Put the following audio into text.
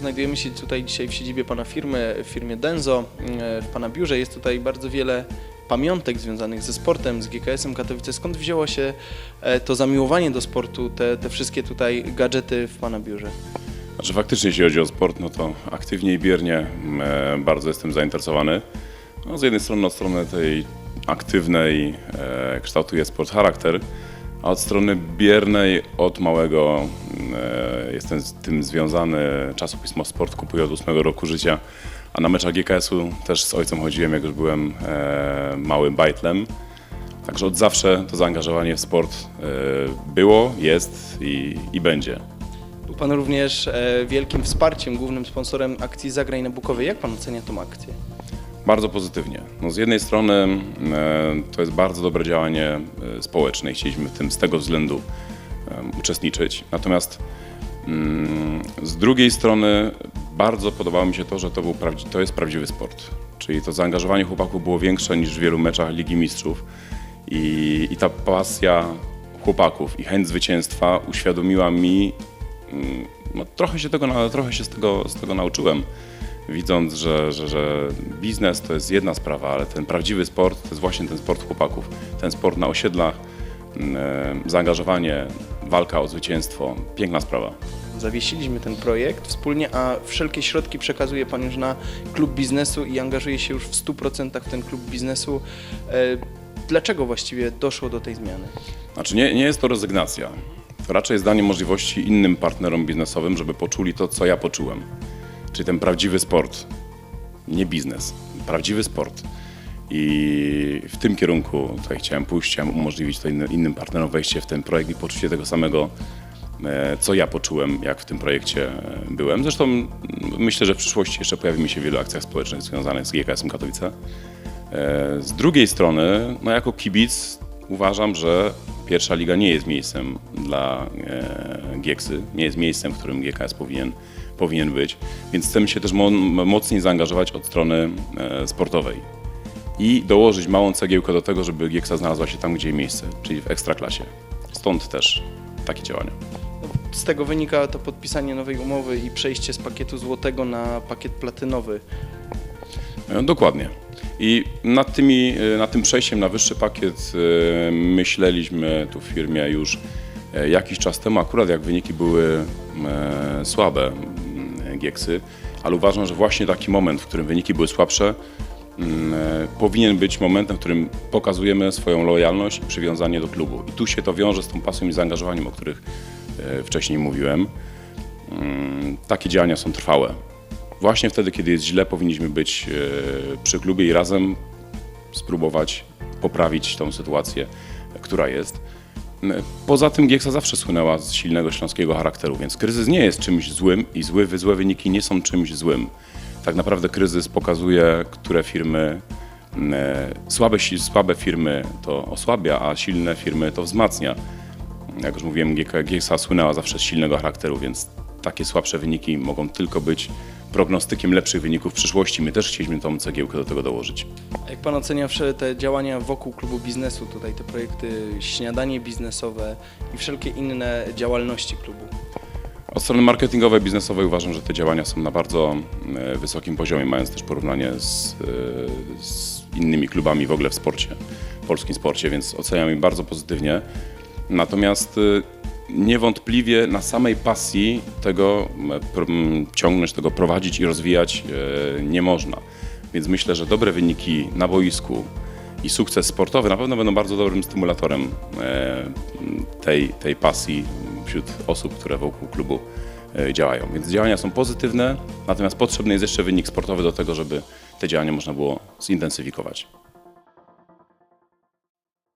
Znajdujemy się tutaj dzisiaj w siedzibie pana firmy, w firmie Denzo, w pana biurze. Jest tutaj bardzo wiele pamiątek związanych ze sportem, z GKS-em Katowice. Skąd wzięło się e, to zamiłowanie do sportu, te, te wszystkie tutaj gadżety w pana biurze? Znaczy faktycznie jeśli chodzi o sport, no to aktywnie i biernie e, bardzo jestem zainteresowany. No, z jednej strony od strony tej aktywnej e, kształtuje sport charakter, a od strony biernej od małego e, jestem z tym związany. Czasopismo Sport kupuję od 8 roku życia, a na meczach GKS-u też z ojcem chodziłem, jak już byłem e, małym bajtlem. Także od zawsze to zaangażowanie w sport e, było, jest i, i będzie. Był pan również e, wielkim wsparciem, głównym sponsorem akcji Zagraj na Bukowie. Jak pan ocenia tą akcję? Bardzo pozytywnie. No z jednej strony e, to jest bardzo dobre działanie e, społeczne i chcieliśmy w tym z tego względu e, uczestniczyć. Natomiast mm, z drugiej strony bardzo podobało mi się to, że to, był to jest prawdziwy sport. Czyli to zaangażowanie chłopaków było większe niż w wielu meczach Ligi Mistrzów. I, i ta pasja chłopaków i chęć zwycięstwa uświadomiła mi, mm, no, trochę się tego, trochę się z tego, z tego nauczyłem widząc, że, że, że biznes to jest jedna sprawa, ale ten prawdziwy sport to jest właśnie ten sport chłopaków. Ten sport na osiedlach, mm, e, zaangażowanie, walka o zwycięstwo. Piękna sprawa. Zawiesiliśmy ten projekt wspólnie, a wszelkie środki przekazuje Pan już na klub biznesu i angażuje się już w 100% w ten klub biznesu. E, Dlaczego właściwie doszło do tej zmiany? Znaczy nie, nie jest to rezygnacja. Raczej jest danie możliwości innym partnerom biznesowym, żeby poczuli to, co ja poczułem. Czyli ten prawdziwy sport, nie biznes, prawdziwy sport. I w tym kierunku tutaj chciałem pójść, chciałem umożliwić to innym, partnerom wejście w ten projekt i poczucie tego samego, e, co ja poczułem, jak w tym projekcie e, byłem. Zresztą myślę, że w przyszłości jeszcze pojawi mi się wielu akcjach społecznych związanych z GKS-em Katowice. E, Z drugiej strony, no jako kibic uważam, że pierwsza liga nie jest miejscem dla Gieksy, nie jest miejscem, w którym GKS powinien, powinien być, więc chcemy się też mo- mocniej zaangażować od strony e, sportowej i dołożyć małą cegiełkę do tego, żeby Gieksa znalazła się tam, gdzie jej miejsce, czyli w ekstraklasie. Stąd też takie działania. Z tego wynika to podpisanie nowej umowy i przejście z pakietu złotego na pakiet platynowy. E, Dokładnie. I nad, tymi, e, nad tym przejściem na wyższy pakiet myśleliśmy tu w firmie już jakiś czas temu, akurat jak wyniki były słabe Ale uważam, że właśnie taki moment, w którym wyniki były słabsze, mm, e, powinien być momentem, w którym pokazujemy swoją lojalność i przywiązanie do klubu. I tu się to wiąże z tą pasją i zaangażowaniem, o których e, wcześniej mówiłem. Mm, Takie działania są trwałe. Właśnie wtedy, kiedy jest źle, powinniśmy być e, przy klubie i razem spróbować poprawić tą sytuację, która jest. Poza tym Gieksa zawsze słynęła z silnego śląskiego charakteru, więc kryzys nie jest czymś złym i zły, złe wyniki nie są czymś złym. Tak naprawdę kryzys pokazuje, które firmy, m, e, słabe, słabe firmy to osłabia, a silne firmy to wzmacnia. Jak już mówiłem, Gieksa słynęła zawsze z silnego charakteru, więc takie słabsze wyniki mogą tylko być prognostykiem lepszych wyników w przyszłości. My też chcieliśmy tą cegiełkę do tego dołożyć. Jak Pan ocenia te działania wokół klubu biznesu, tutaj te projekty śniadanie biznesowe i wszelkie inne działalności klubu? Od strony marketingowej, biznesowej uważam, że te działania są na bardzo e, wysokim poziomie, mając też porównanie z, e, z innymi klubami w ogóle w sporcie, w polskim sporcie, więc oceniam je bardzo pozytywnie. Natomiast e, niewątpliwie na samej pasji tego ciągnąć, tego prowadzić i rozwijać e, nie można. Więc myślę, że dobre wyniki na boisku i sukces sportowy na pewno będą bardzo dobrym stymulatorem e, tej, tej pasji wśród osób, które wokół klubu e, działają. Więc działania są pozytywne, natomiast potrzebny jest jeszcze wynik sportowy do tego, żeby te działania można było zintensyfikować.